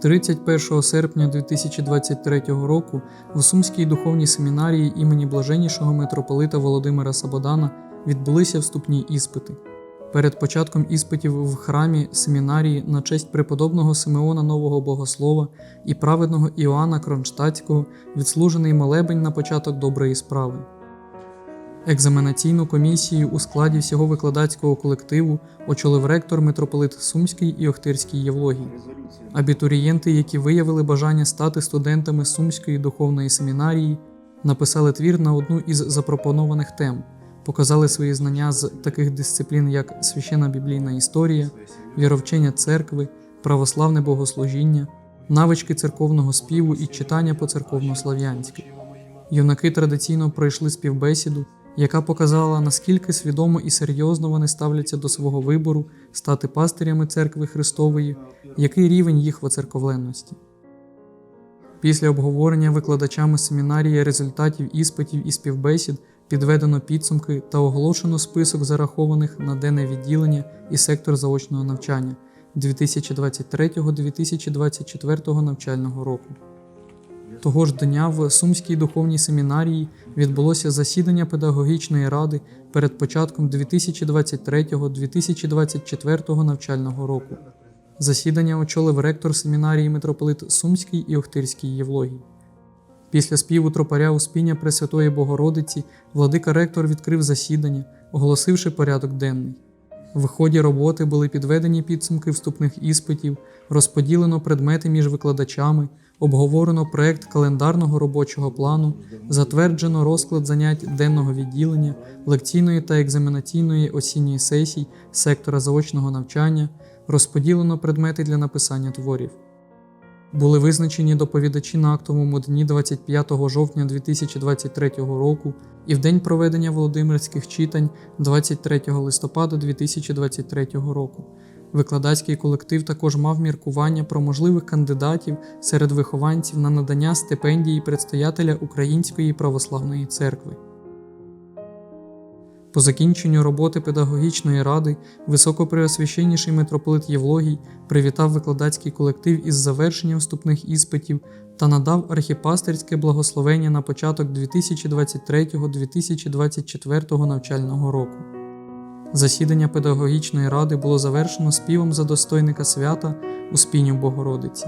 31 серпня 2023 року в Сумській духовній семінарії імені блаженнішого митрополита Володимира Сабодана відбулися вступні іспити. Перед початком іспитів в храмі семінарії на честь преподобного Симеона Нового Богослова і праведного Іоанна Кронштадтського відслужений молебень на початок доброї справи. Екзаменаційну комісію у складі всього викладацького колективу очолив ректор митрополит Сумський і Охтирський Євлогій. Абітурієнти, які виявили бажання стати студентами Сумської духовної семінарії, написали твір на одну із запропонованих тем, показали свої знання з таких дисциплін, як священна біблійна історія, віровчення церкви, православне богослужіння, навички церковного співу і читання по церковнослав'янськи. Юнаки традиційно пройшли співбесіду, яка показала, наскільки свідомо і серйозно вони ставляться до свого вибору стати пастирями церкви Христової, який рівень їх воцерковленності. Після обговорення викладачами семінарії результатів іспитів і співбесід підведено підсумки та оголошено список зарахованих на денне відділення і сектор заочного навчання 2023-2024 навчального року. Того ж дня в Сумській духовній семінарії відбулося засідання педагогічної ради перед початком 2023-2024 навчального року. Засідання очолив ректор семінарії митрополит Сумський і Охтирський Євлогій. Після співу тропаря Успіння Пресвятої Богородиці владика ректор відкрив засідання, оголосивши порядок денний. В ході роботи були підведені підсумки вступних іспитів, розподілено предмети між викладачами, обговорено проект календарного робочого плану, затверджено розклад занять денного відділення, лекційної та екзаменаційної осінньої сесій сектора заочного навчання, розподілено предмети для написання творів. Були визначені доповідачі на актовому дні 25 жовтня 2023 року і в день проведення Володимирських читань 23 листопада 2023 року. Викладацький колектив також мав міркування про можливих кандидатів серед вихованців на надання стипендії предстоятеля Української православної церкви. По закінченню роботи педагогічної ради високопреосвященніший митрополит Євлогій привітав викладацький колектив із завершенням вступних іспитів та надав архіпастерське благословення на початок 2023-2024 навчального року. Засідання педагогічної ради було завершено співом за достойника свята у спінню Богородиці.